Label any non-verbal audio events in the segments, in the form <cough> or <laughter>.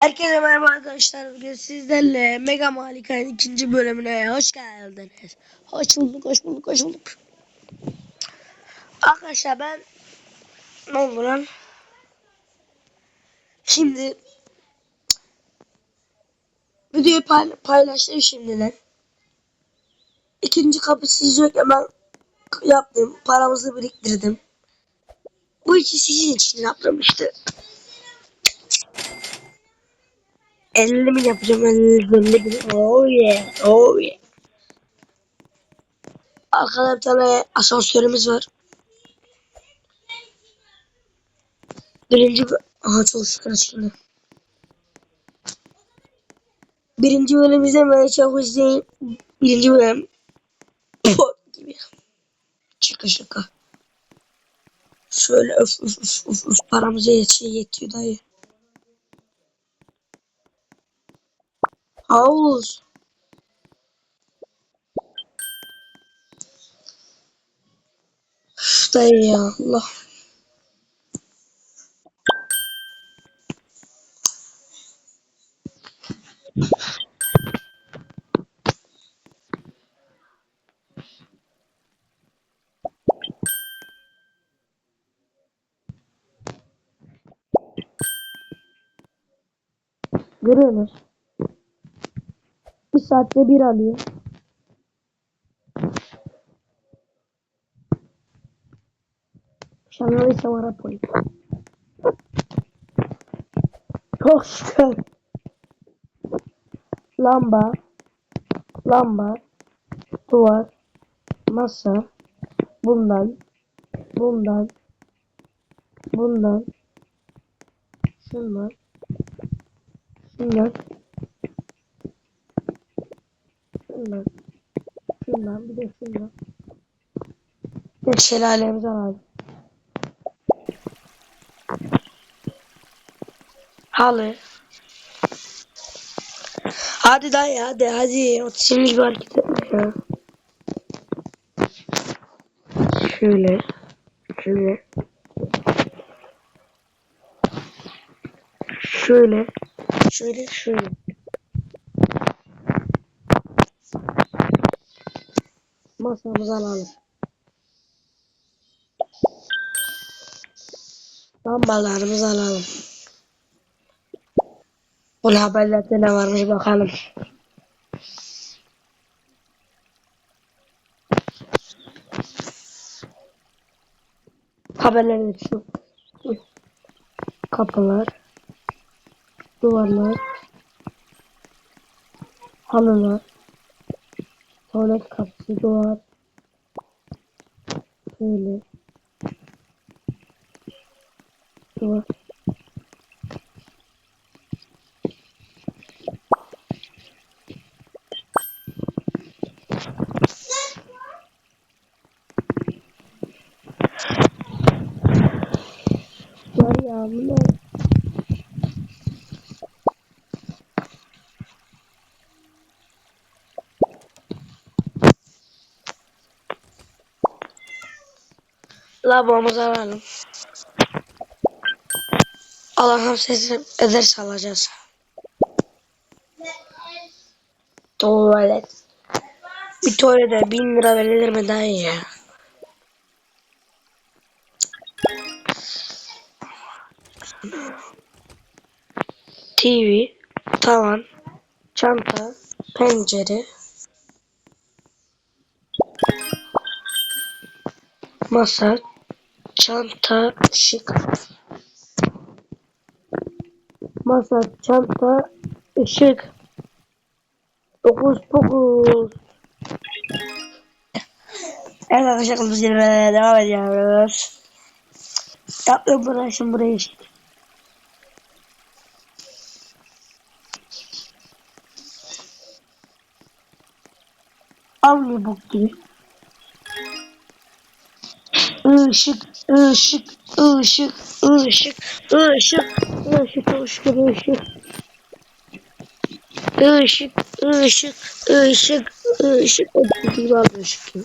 Herkese merhaba arkadaşlar. Bugün sizlerle Mega Malika'nın ikinci bölümüne hoş geldiniz. Hoş bulduk, hoş bulduk, hoş bulduk. Arkadaşlar ben ne oldu lan? Şimdi videoyu pay paylaştım şimdiden. İkinci kapısı yok hemen yaptım. Paramızı biriktirdim. Bu iki sizin için yaptım işte. 50 mi yapacağım 50 50 bin. Oh yeah. Oh yeah. Arkada bir tane asansörümüz var. Birinci aha çok şükür açıldı. Birinci bölümümüzde böyle çok izleyin. Birinci bölüm. Gibi. Şaka şaka. Şöyle öf öf öf öf, paramıza yetiyor dayı. Havuz. Üf, ya Allah. Görüyorsunuz. Bir saatte bir alıyor. Şanlı Samara Poli. Çok. Lamba. Lamba. Duvar. Masa. Bundan. Bundan. Bundan. Şundan. Şundan. Şundan. Bir de şundan. Şelalemizi alalım. Halı. Hadi dayı hadi hadi. Şimdi bir hareket etme. Şöyle. Şöyle. Şöyle. Şöyle şöyle. Masamızı alalım. Lambalarımızı alalım. Bu haberlerde ne varmış bakalım. Haberlerin şu. Kapılar. Duvarlar. Halılar. Tuvalet kapısı, duvar. Şöyle. Duvar. Var ya bu. Allah'ım sesi ederse alacağız. Tuvalet. Bir tuvalete bin lira verilir mi dayı ya? TV, tavan, çanta, pencere, masa, çanta, ışık. Masa, çanta, ışık. Dokuz dokuz. Evet arkadaşlar biz yine devam ediyoruz. Yaptım buraya şimdi buraya işte. Avni bok gibi. Işık, ışık, ışık, ışık, ışık, ışık, ışık, ışık. Işık, ışık, ışık, ışık. Aldı ışık.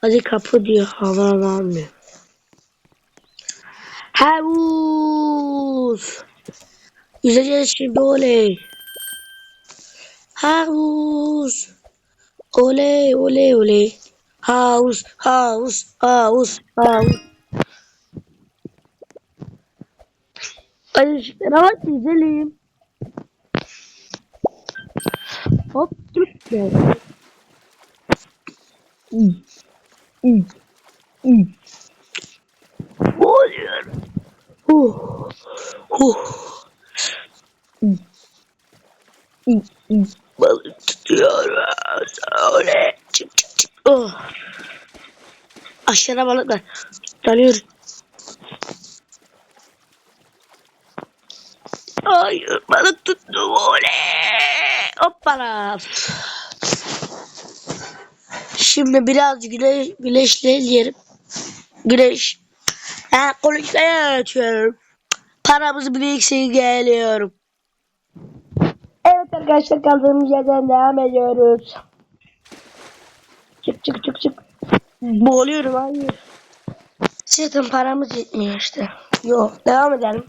Hadi kapı diyor hava almıyor. Havuz. Yüzeceğiz şimdi oley. Havuz. Oley oley oley. Havuz havuz havuz havuz. Hadi ışıklara bak yüzelim. Hop. Hmm. Ne oluyor? Hmm. Hmm. Balık tutuyoruz. Öyle. Çık çık çık. Oh. Aşağıda balık var. Hayır balık tuttum. Oley. Hoppala. Şimdi biraz güneş, güneşleyelim. Güneş. Ha, konuşmaya açıyorum. Paramızı biriksin geliyorum. Evet arkadaşlar kaldığımız yerden devam ediyoruz. Çık çık çık çık. Boğuluyorum hayır. Zaten paramız yetmiyor işte. Yok devam edelim.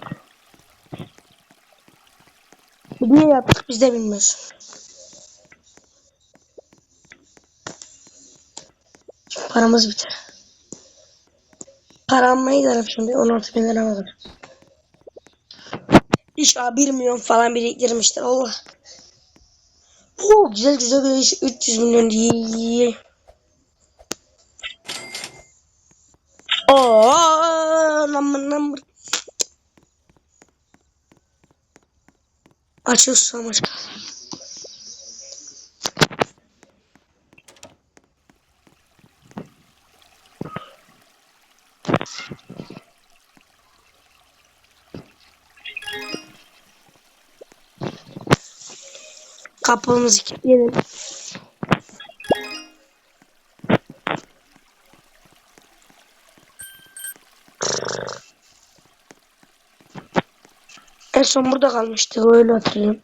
Niye yaptık biz de bilmiyoruz. Paramız biter. Para almaya gidelim şimdi. 16 bin lira var. İnşallah 1 milyon falan biriktirmiştir. Allah. Oo, güzel güzel güzel. 300 milyon değil. Açıl susamış. Kapımızı kilitleyelim. En son burada kalmıştı öyle hatırlıyorum.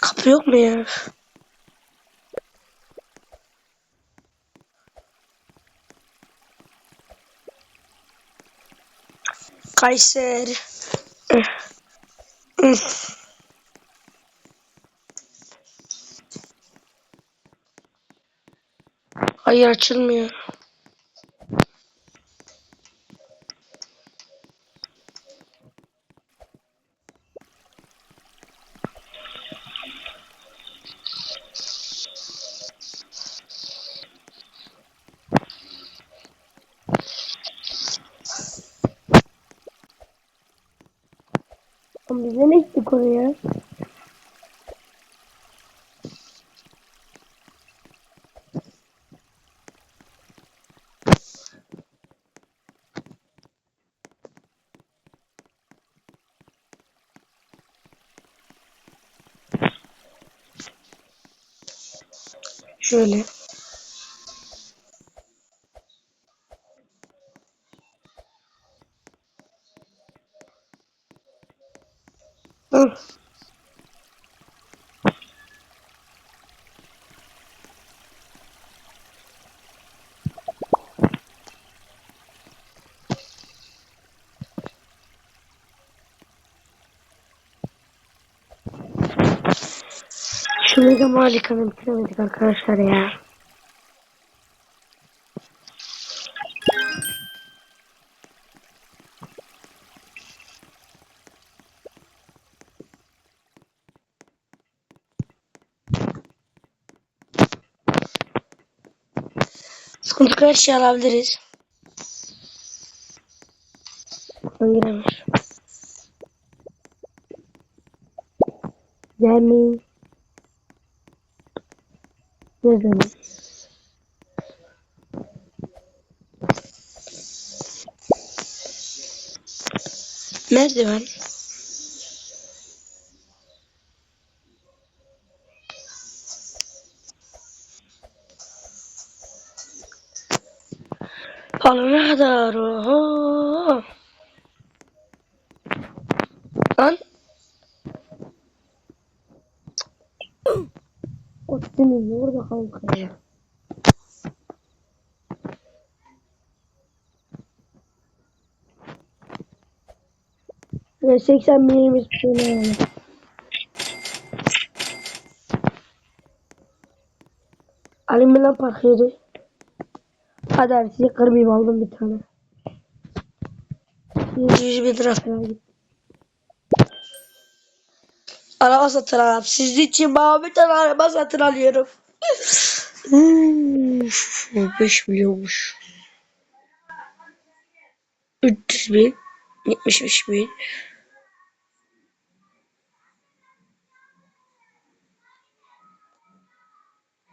Kapı yok mu ya? Kayseri. Hayır açılmıyor. Oğlum Bize ne oraya? Şöyle. Şu mega malikanı bitiremedik arkadaşlar ya. Sıkıntı her şey alabiliriz. Buradan giremez. Zemin. Zaman? Merdiven. Alana kadar. Lan. Oğlum orada kanka ya. Ve 80 milimiz şöyle yani. Alayım mı lan parkeri? Hadi size kırmayayım aldım bir tane. 100 bin lira. Araba satın alıp sizin için tane araba satın alıyorum. Uf, 5 milyonmuş. 300 bin. 75 bin.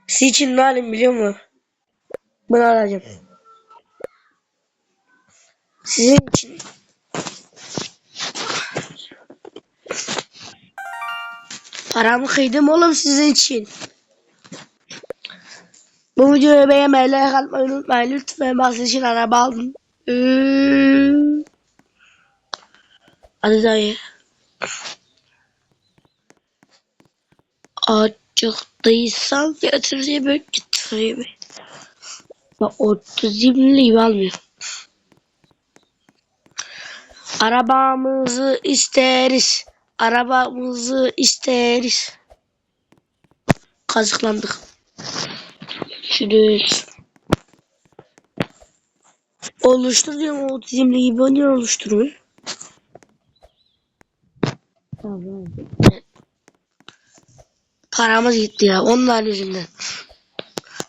Sizin için ne alayım biliyor musun? Bunu alacağım. Sizin için. Paramı kıydım oğlum sizin için. Bu videoyu beğenmeyi, like atmayı unutmayın. Lütfen bak için araba aldım. Hmm. Hadi dayı. Acıktıysan getireyim getireyim. Bak 30 milyon almıyor. Arabamızı isteriz. Arabamızı isteriz. Kazıklandık. Görüşürüz. Oluştur diyorum otizmli gibi o niye oluşturmuyor? Tamam. Paramız gitti ya onlar yüzünden.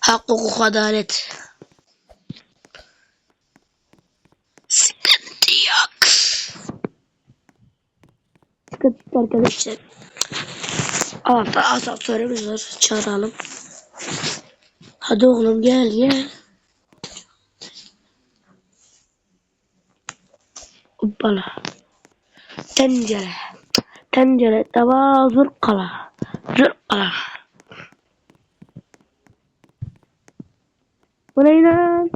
Hak hukuk adalet. Sıkıntı yok. Sıkıntı yok arkadaşlar. Altta asansörümüz var. Çağıralım. Hadi oğlum gel gel. Hoppala. Tencere. Tencere tava zırkala. Zırkala. Bu ne lan?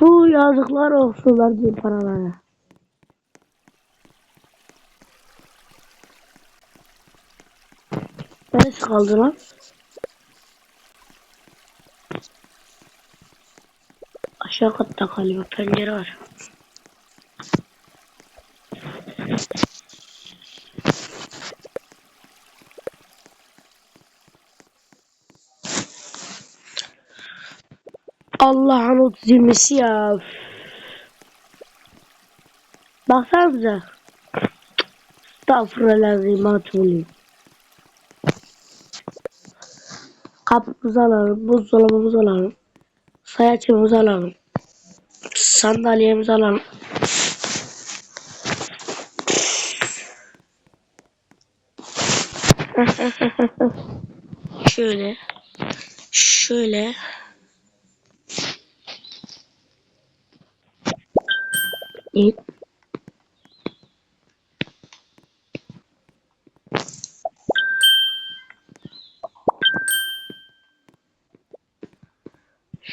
Bu yazıklar olsunlar diyor paralara. Neresi kaldı lan? Aşağı katta galiba pencere var. Allah'ın otizmisi ya. Baksanıza. Estağfurullah matuluyum. Kapımızı alalım, buzdolabımızı alalım. Sayaçımızı alalım. Sandalyemizi alalım. <laughs> şöyle. Şöyle. Evet.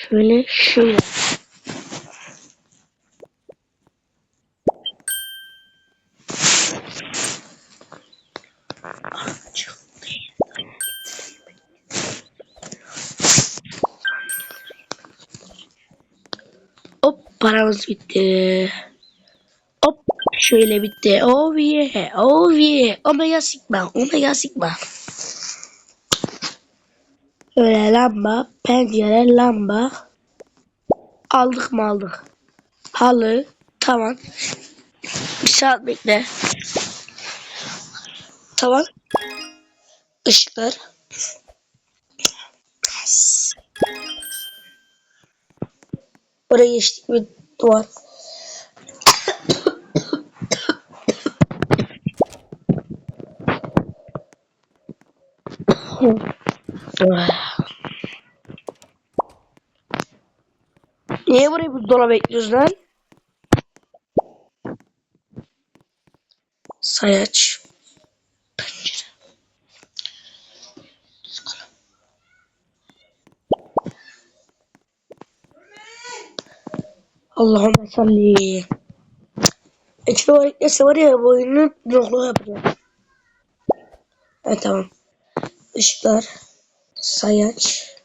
Şöyle şöyle. Hop paramız bitti. Hop şöyle bitti. Oh yeah, oh yeah. Omega sigma, omega sigma. Şöyle lamba, pencere, lamba. Aldık mı aldık. Halı, tamam. Bir saat bekle. Tamam. Işıklar. Buraya geçtik bir duvar. Niye burayı buzdolabı bekliyoruz lan? Sayaç. Pencere. Allahümme salli. İçine var eklese var ya bu oyunu yokluğu yapacağım. Evet tamam. Işıklar. Sayaç.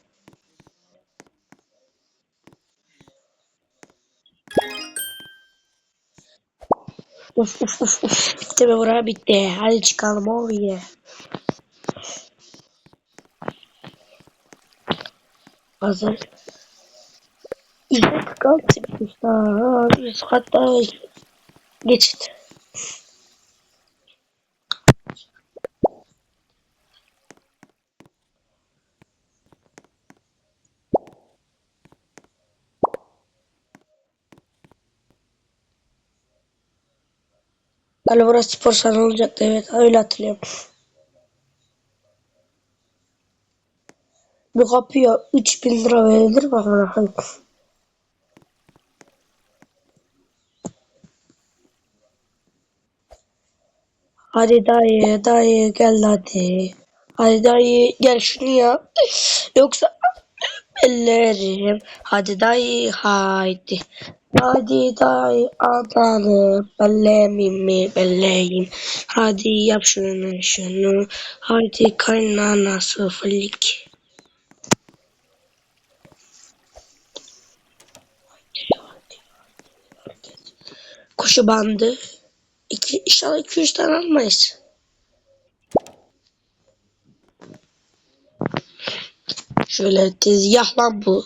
Uf uf uf uf. Bitti mi bura? Bitti. Hadi çıkalım. Oh yeah. Hazır. İşte kalk çıkmış daha. Üst katta geçit. Galiba burası spor salonu olacaktı. Evet öyle hatırlıyorum. Bu kapıya 3000 lira verilir mi? koyayım? Hadi dayı dayı gel hadi. Hadi dayı gel şunu yap. Yoksa ellerim. Hadi dayı haydi. Hadi dayı ananı bellemimi belleyim. Hadi yap şunu şunu. Hadi kaynana sıfırlık. Koşu bandı. İki, inşallah 200 tane almayız. Şöyle tezgah lan bu.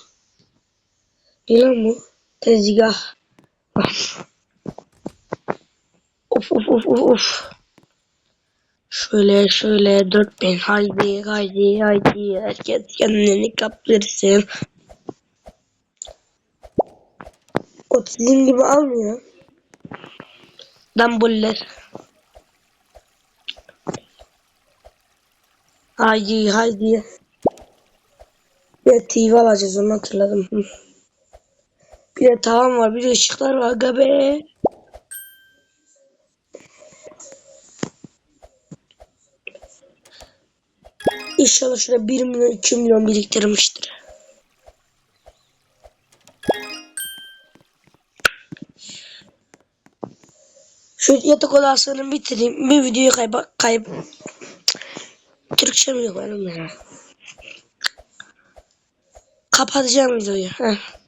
Lan bu? Tezgah. of of of of of. Şöyle şöyle 4000 haydi haydi haydi herkes kendini kaptırsın. O sizin gibi almıyor. Dumbuller. Haydi haydi. Bir TV alacağız onu hatırladım. Bir de tavan var bir de ışıklar var aga be. İnşallah şurada 1 milyon 2 milyon biriktirmiştir. Şu yatak odasını bitireyim. Bir videoyu kayba kayıp. Türkçe mi yok ya? Kapatacağım videoyu. Heh.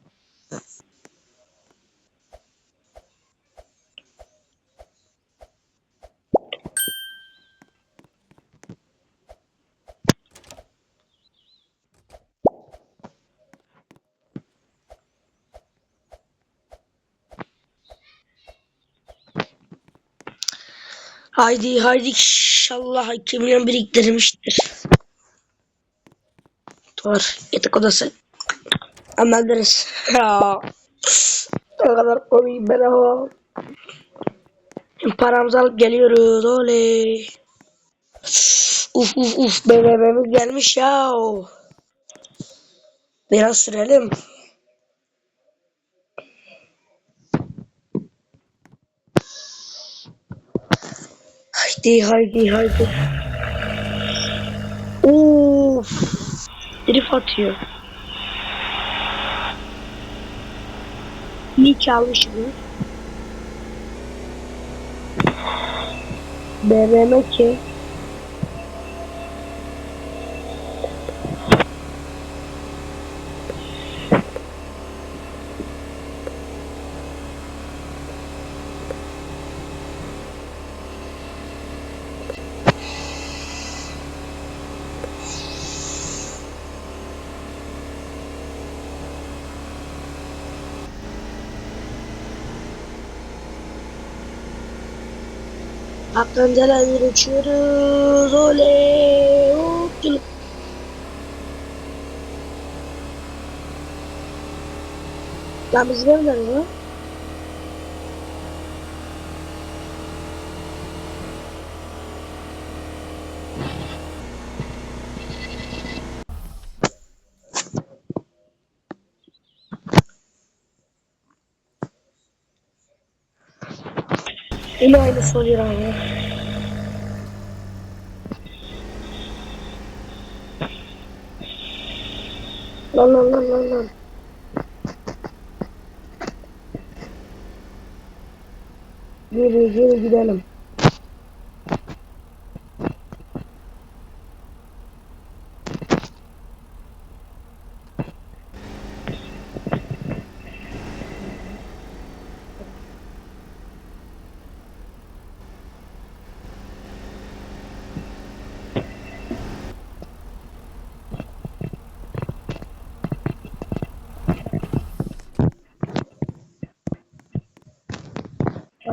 Haydi haydi inşallah 2 milyon biriktirmiştir. Doğru yatak odası. Anladınız. <laughs> Ya. Ne kadar komiyim ben ama. Paramızı alıp geliyoruz. Oley. Uf uf uf BBB'miz gelmiş ya. Biraz sürelim. Haydi haydi haydi. Of. Drift atıyor. İyi çalmış bu. BBM ki. Aklancalar uçuyoruz. Oley. Hopçuluk. Lan biz nereden ya? Yine aynısı oluyor abi. Lan lan lan lan lan. Yürü yürü gidelim.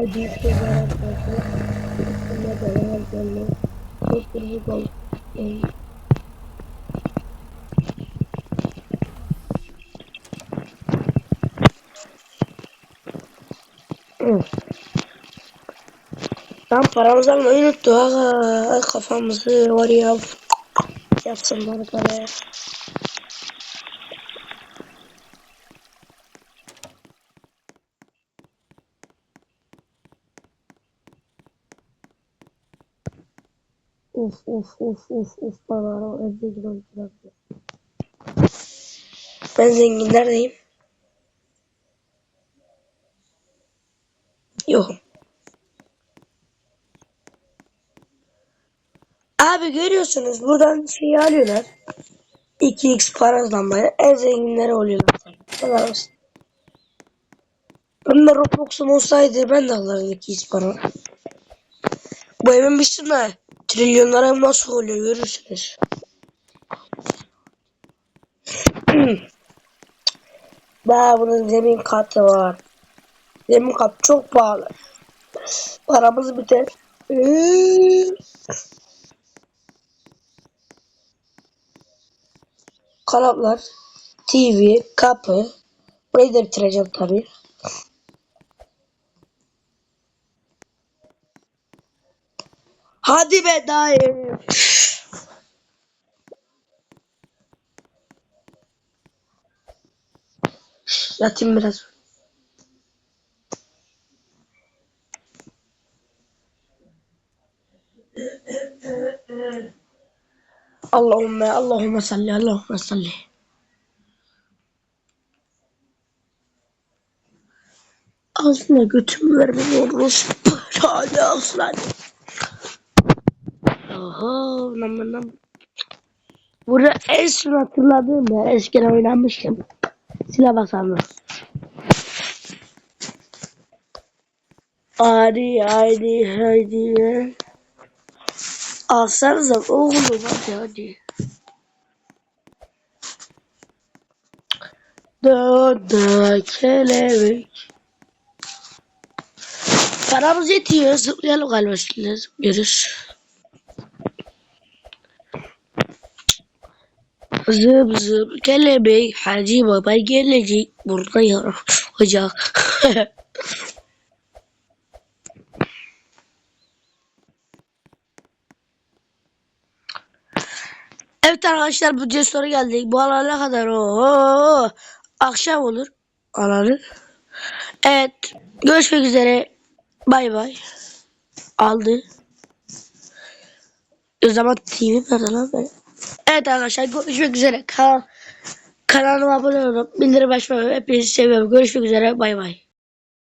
Haydi şeyler arkadaşlar. Bunlar da var canlı. Çok kırmızı oldu. Tam paramızı almayı unuttuk. Aga, kafamızı var ya. Yapsınlar paraya. Uf uf uf uf uf bana evde gidiyor. Ben zenginlerdeyim. Yokum. Abi görüyorsunuz buradan şeyi alıyorlar. 2x parazlanmaya en zenginleri oluyorlar. Kadar basit. Ben de Roblox'um olsaydı ben de alırdım 2x para. Bu evin dışında trilyonlara nasıl oluyor görürsünüz. <clears throat> Daha bunun zemin katı var. Zemin katı çok pahalı. Paramız biter. <clears throat> Kanatlar, TV, kapı. Burayı da bitireceğim tabii. Hadi be dayı. Yatayım biraz. Allahümme Allahümme salli Allahümme salli. Ağzına götümü vermem olmuş. Hadi aslan. Nam. Burada en son hatırladığım ya eskiden oynamıştım. Silah basanlı. Hadi hadi hadi. Alsanıza oğlum hadi hadi. Dağda kelebek. Paramız yetiyor. Zıplayalım galiba üstüne zıplıyoruz. Zıp zıp kelebek Hacı Baba gelecek burada olacak. <laughs> evet arkadaşlar bu cesura geldik. Bu alana kadar o akşam olur. Alanı. Evet. Görüşmek üzere. Bay bay. Aldı. O zaman TV nerede lan? Evet arkadaşlar görüşmek üzere. Kan kanalıma abone olun. Bildirim açmayı. Hepinizi seviyorum. Görüşmek üzere. Bay bay.